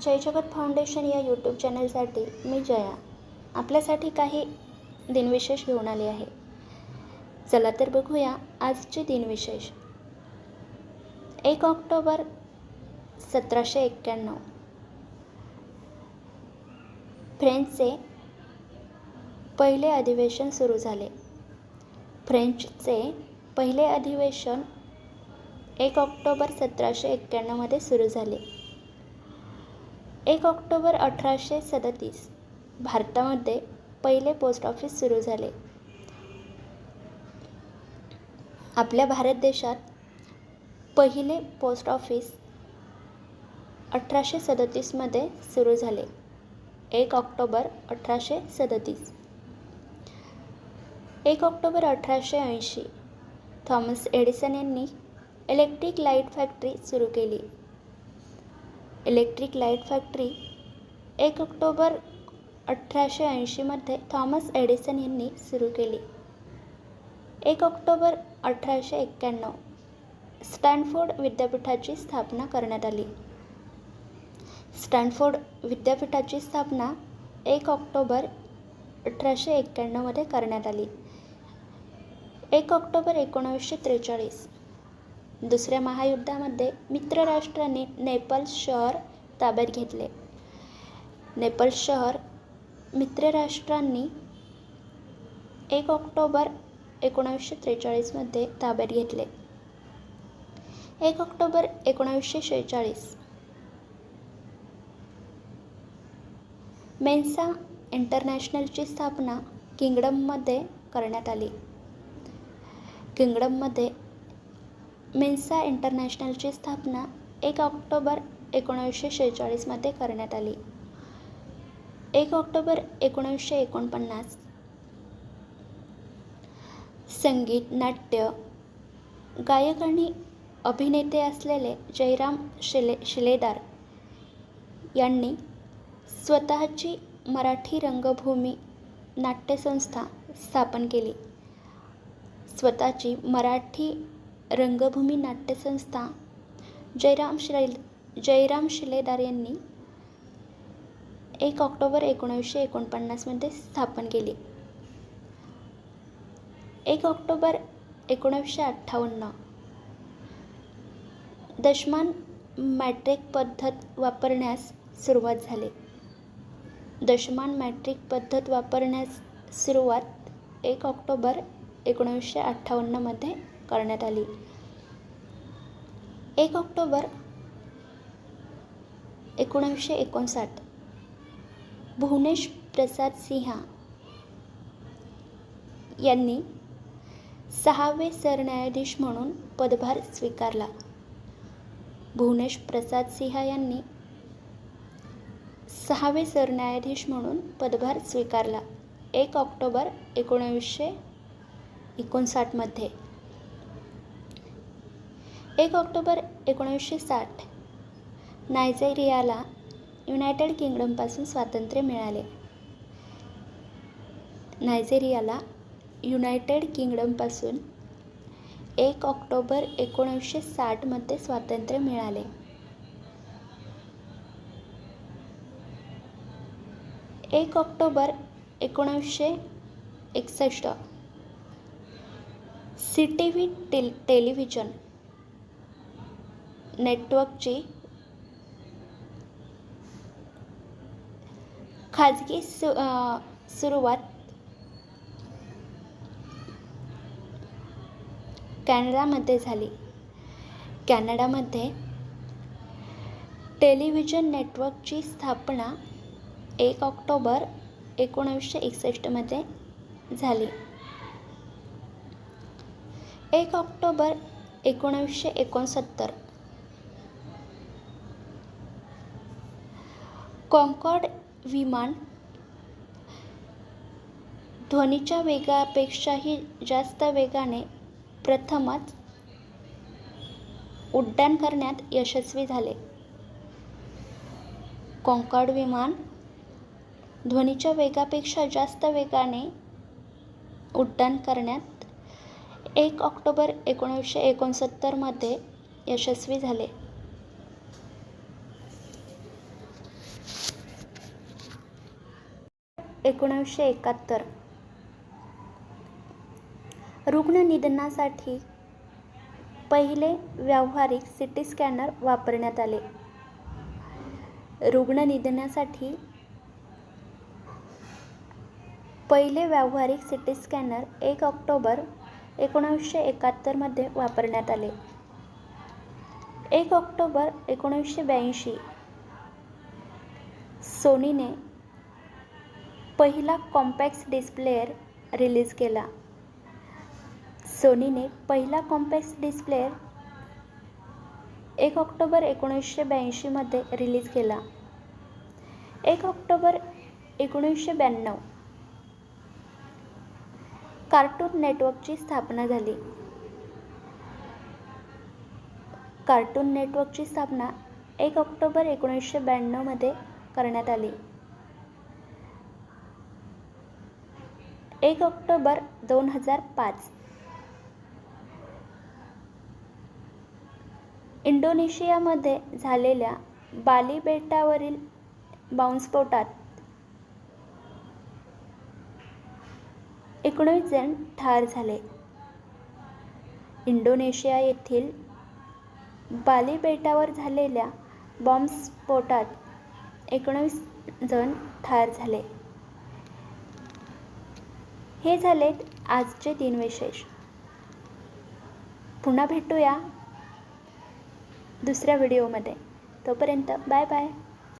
जय जगत फाउंडेशन या यूट्यूब चॅनलसाठी मी जया. आपल्यासाठी काही दिनविशेष घेऊन आले आहे. चला तर बघूया आजचे दिनविशेष. एक ऑक्टोबर सतराशे एक्क्याण्णव. फ्रेंचचे पहिले अधिवेशन सुरू झाले. फ्रेंचचे पहिले अधिवेशन एक ऑक्टोबर सतराशे एक्क्याण्णवमध्ये सुरू झाले. एक ऑक्टोबर अठराशे सदतीस भारतामध्ये पहिले पोस्ट ऑफिस सुरू झाले. आपल्या भारत देशात पहिले पोस्ट ऑफिस अठराशे सदतीसमध्ये सुरू झाले. एक ऑक्टोबर अठराशे सदतीस. एक ऑक्टोबर अठराशे ऐंशी थॉमस एडिसन यांनी इलेक्ट्रिक लाइट फॅक्टरी सुरू केली. इलेक्ट्रिक लाइट फॅक्टरी एक ऑक्टोबर अठराशे ऐंशीमध्ये थॉमस एडिसन यांनी सुरू केली. एक ऑक्टोबर अठराशे एक्क्याण्णव स्टॅनफोर्ड विद्यापीठाची स्थापना करण्यात आली. स्टॅनफोर्ड विद्यापीठाची स्थापना एक ऑक्टोबर अठराशे एक्क्याण्णवमध्ये करण्यात आली. एक ऑक्टोबर एकोणावीसशे त्रेचाळीस दुसऱ्या महायुद्धामध्ये मित्र राष्ट्रांनी नेपल्स शहर ताब्यात घेतले. नेपल्स शहर मित्र राष्ट्रांनी एक ऑक्टोबर एकोणावीसशे त्रेचाळीसमध्ये ताब्यात घेतले. एक ऑक्टोबर एकोणावीसशे शेहेचाळीस मेन्सा इंटरनॅशनलची स्थापना किंगडममध्ये करण्यात आली. किंगडममध्ये मेन्सा इंटरनॅशनलची स्थापना एक ऑक्टोबर एकोणीसशे शेहेचाळीसमध्ये करण्यात आली. एक ऑक्टोबर एकोणीसशे एकोणपन्नास. संगीत नाट्य गायक आणि अभिनेते असलेले जयराम शिले शिलेदार यांनी स्वतःची मराठी रंगभूमी नाट्यसंस्था स्थापन केली. स्वतःची मराठी रंगभूमी नाट्यसंस्था. जयराम शिलाई जयराम शिलेदार यांनी एक ऑक्टोबर एकोणीसशे एकोणपन्नासमध्ये स्थापन केली. एक ऑक्टोबर एकोणीसशे अठ्ठावन्न दशमान मॅट्रिक पद्धत वापरण्यास सुरुवात झाली. दशमान मॅट्रिक पद्धत वापरण्यास सुरुवात एक ऑक्टोबर एकोणीसशे अठ्ठावन्नमध्ये करण्यात आली. एक ऑक्टोबर एकोणीसशे एकोणसाठ. भुवनेश प्रसाद सिंहा यांनी सहावे सरन्यायाधीश म्हणून पदभार स्वीकारला. भुवनेश प्रसाद सिंहा यांनी सहावे सरन्यायाधीश म्हणून पदभार स्वीकारला. एक ऑक्टोबर एकोणीसशे एकोणसाठमध्ये एक ऑक्टोबर एकोणीसशे साठ. नायजेरियाला युनायटेड किंगडमपासून स्वातंत्र्य मिळाले. नायजेरियाला युनायटेड किंगडमपासून एक ऑक्टोबर एकोणीसशे साठमध्ये स्वातंत्र्य मिळाले. एक ऑक्टोबर एकोणीसशे एकसष्ट. C T V tel television. नेटवर्कची खाजगी सु सुरुवात कॅनडामध्ये झाली. कॅनडामध्ये टेलिव्हिजन नेटवर्कची स्थापना एक ऑक्टोबर एकोणीसशे एकसष्टमध्ये झाली. एक ऑक्टोबर एकोणीसशे एकोणसत्तर कॉन्कॉर्ड विमान ध्वनीच्या वेगापेक्षाही जास्त वेगाने प्रथमच उड्डाण करण्यात यशस्वी झाले. कॉन्कॉर्ड विमान ध्वनीच्या वेगापेक्षा जास्त वेगाने उड्डाण करण्यात एक ऑक्टोबर एकोणीसशे एकोणसत्तरमध्ये यशस्वी झाले. एकोणीसशे एकाहत्तर. रुग्ण निधनासाठी पहिले व्यावहारिक सी टी स्कॅनर वापरण्यात आले. रुग्ण निधनासाठी पहिले व्यावहारिक सी टी स्कॅनर एक ऑक्टोबर एकोणीसशे एकाहत्तरमध्ये वापरण्यात आले. एक ऑक्टोबर एकोणीसशे ब्याऐंशी सोनीने पहिला कॉम्पॅक्स डिस्प्लेअर रिलीज केला. सोनीने पहिला कॉम्पॅक्स डिस्प्लेअर एक ऑक्टोबर एकोणीसशे ब्याऐंशीमध्ये रिलीज केला. एक ऑक्टोबर एकोणीसशे ब्याण्णव कार्टून नेटवर्कची स्थापना झाली. कार्टून नेटवर्कची स्थापना एक ऑक्टोबर एकोणीसशे ब्याण्णवमध्ये करण्यात आली. एक ऑक्टोबर दोन हजार पाच. इंडोनेशियामध्ये झालेल्या बाली बेटावरील बॉम्बस्फोटात एकोणीस जण ठार झाले. इंडोनेशिया येथील बाली बेटावर झालेल्या बॉम्बस्फोटात एकोणीस जण ठार झाले. हे झाले आजचे तीन विशेष. पुन्हा भेटूया दुसऱ्या व्हिडिओमध्ये. तोपर्यंत बाय बाय.